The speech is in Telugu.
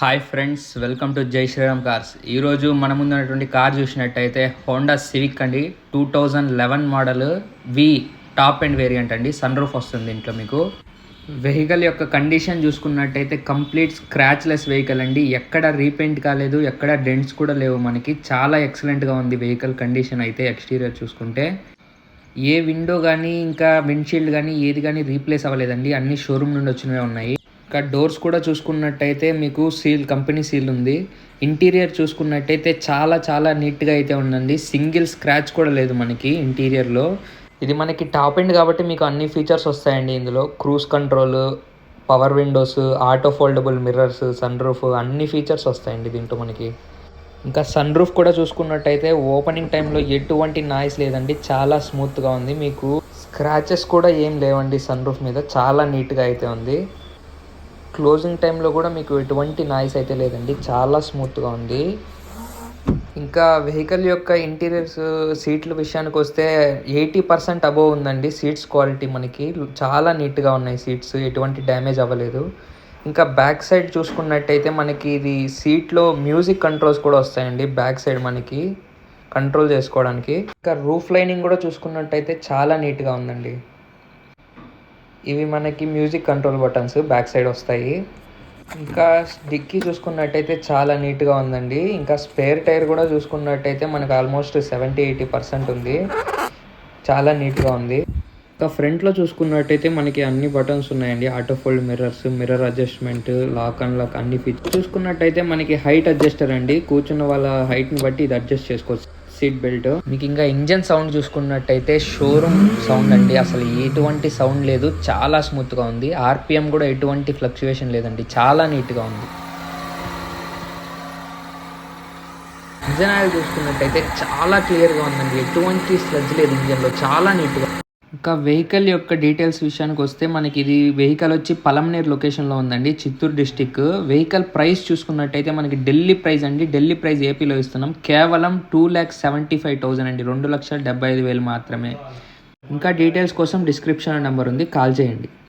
హాయ్ ఫ్రెండ్స్ వెల్కమ్ టు జై శ్రీరామ్ కార్స్ ఈరోజు మన ముందు ఉన్నటువంటి కార్ చూసినట్టయితే హోండా సివిక్ అండి. Two thousand eleven model V top end variant అండి. సన్ రూఫ్ వస్తుంది ఇంట్లో మీకు. వెహికల్ యొక్క కండిషన్ చూసుకున్నట్టయితే కంప్లీట్ స్క్రాచ్లెస్ వెహికల్ అండి. ఎక్కడ రీపెయింట్ కాలేదు ఎక్కడ డెంట్స్ కూడా లేవు మనకి. చాలా ఎక్సలెంట్గా ఉంది వెహికల్ కండిషన్ అయితే ఎక్స్టీరియర్ చూసుకుంటే. ఏ విండో కానీ ఇంకా విండ్షీల్డ్ కానీ ఏది కానీ రీప్లేస్ అవ్వలేదండి. అన్ని షోరూమ్ నుండి వచ్చినవే ఉన్నాయి. ఇంకా డోర్స్ కూడా చూసుకున్నట్టయితే మీకు సీల్ కంపెనీ సీల్ ఉంది. ఇంటీరియర్ చూసుకున్నట్టయితే చాలా చాలా నీట్గా అయితే ఉందండి. సింగిల్ స్క్రాచ్ కూడా లేదు మనకి ఇంటీరియర్లో. ఇది మనకి టాప్ ఎండ్ కాబట్టి మీకు అన్ని ఫీచర్స్ వస్తాయండి ఇందులో. Cruise control power windows auto foldable mirrors sunroof అన్ని ఫీచర్స్ వస్తాయండి దీంట్లో మనకి. ఇంకా సన్ రూఫ్ కూడా చూసుకున్నట్టయితే ఓపెనింగ్ టైంలో ఎటువంటి నాయిస్ లేదండి. చాలా స్మూత్గా ఉంది. మీకు స్క్రాచెస్ కూడా ఏం లేవండి సన్ రూఫ్ మీద. చాలా నీట్గా అయితే ఉంది. క్లోజింగ్ టైంలో కూడా మీకు ఎటువంటి నాయిస్ అయితే లేదండి. చాలా స్మూత్గా ఉంది. ఇంకా వెహికల్ యొక్క ఇంటీరియర్స్ సీట్ల విషయానికి వస్తే ఎయిటీ పర్సెంట్ అబోవ్ ఉందండి. సీట్స్ క్వాలిటీ మనకి. చాలా నీట్గా ఉన్నాయి సీట్స్ ఎటువంటి డ్యామేజ్ అవ్వలేదు. ఇంకా బ్యాక్ సైడ్ చూసుకున్నట్టయితే మనకి ఇది సీట్లో మ్యూజిక్ కంట్రోల్స్ కూడా వస్తాయండి. బ్యాక్ సైడ్ మనకి కంట్రోల్ చేసుకోవడానికి. ఇంకా రూఫ్ లైనింగ్ కూడా చూసుకున్నట్టయితే చాలా నీట్గా ఉందండి. ఇవి మనకి music control buttons back side వస్తాయి. ఇంకా డిక్కీ చూసుకున్నట్టయితే చాలా నీట్గా ఉందండి. ఇంకా స్పేర్ టైర్ కూడా చూసుకున్నట్టయితే మనకు ఆల్మోస్ట్ సెవెంటీ ఎయిటీ పర్సెంట్ ఉంది. చాలా నీట్గా ఉంది. ఇంకా ఫ్రంట్లో చూసుకున్నట్టయితే మనకి అన్ని బటన్స్ ఉన్నాయండి. Auto fold mirrors mirror adjustment lock and lock అన్ని ఫీచర్స్. చూసుకున్నట్టయితే మనకి హైట్ అడ్జస్టర్ అండి. కూర్చున్న వాళ్ళ హైట్ని బట్టి ఇది అడ్జస్ట్ చేసుకోవచ్చు. Seat belt. మీకు ఇంకా ఇంజన్ సౌండ్ చూసుకున్నట్టయితే షోరూమ్ సౌండ్ అండి. అసలు ఎటువంటి సౌండ్ లేదు. చాలా స్మూత్గా ఉంది. ఆర్పిఎం కూడా ఎటువంటి ఫ్లక్చువేషన్ లేదండి. చాలా నీట్గా ఉంది. ఇంజన్ ఆయిల్ చూసుకున్నట్టయితే చాలా క్లియర్గా ఉందండి. ఎటువంటి స్లజ్ లేదు ఇంజన్లో. చాలా నీట్గా ఇంకా వెహికల్ యొక్క డీటెయిల్స్ విషయానికి వస్తే మనకి ఇది వెహికల్ వచ్చి పలంనేర్ లొకేషన్లో ఉందండి చిత్తూరు డిస్టిక్ వెహికల్ ప్రైస్ చూసుకున్నట్టయితే మనకి ఢిల్లీ ప్రైస్ అండి. ఢిల్లీ ప్రైస్ ఏపీలో ఇస్తున్నాం. కేవలం two lakhs seventy five thousand అండి. రెండు లక్షల డెబ్బై ఐదు వేలు మాత్రమే. ఇంకా డీటెయిల్స్ కోసం డిస్క్రిప్షన్ నెంబర్ ఉంది. కాల్ చేయండి.